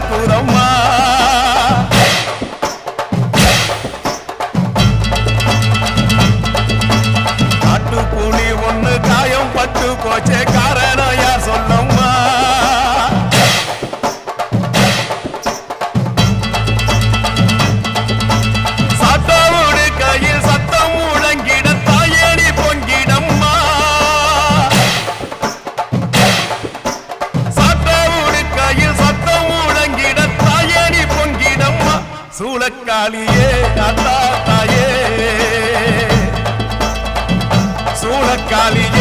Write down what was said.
ஒண்ணு காட்டு கூலி ஒண்ணு காயம் பட்டு போச்சே காரணம் சூளக்காளியே அத்தா தாயே. சூளக்காளியே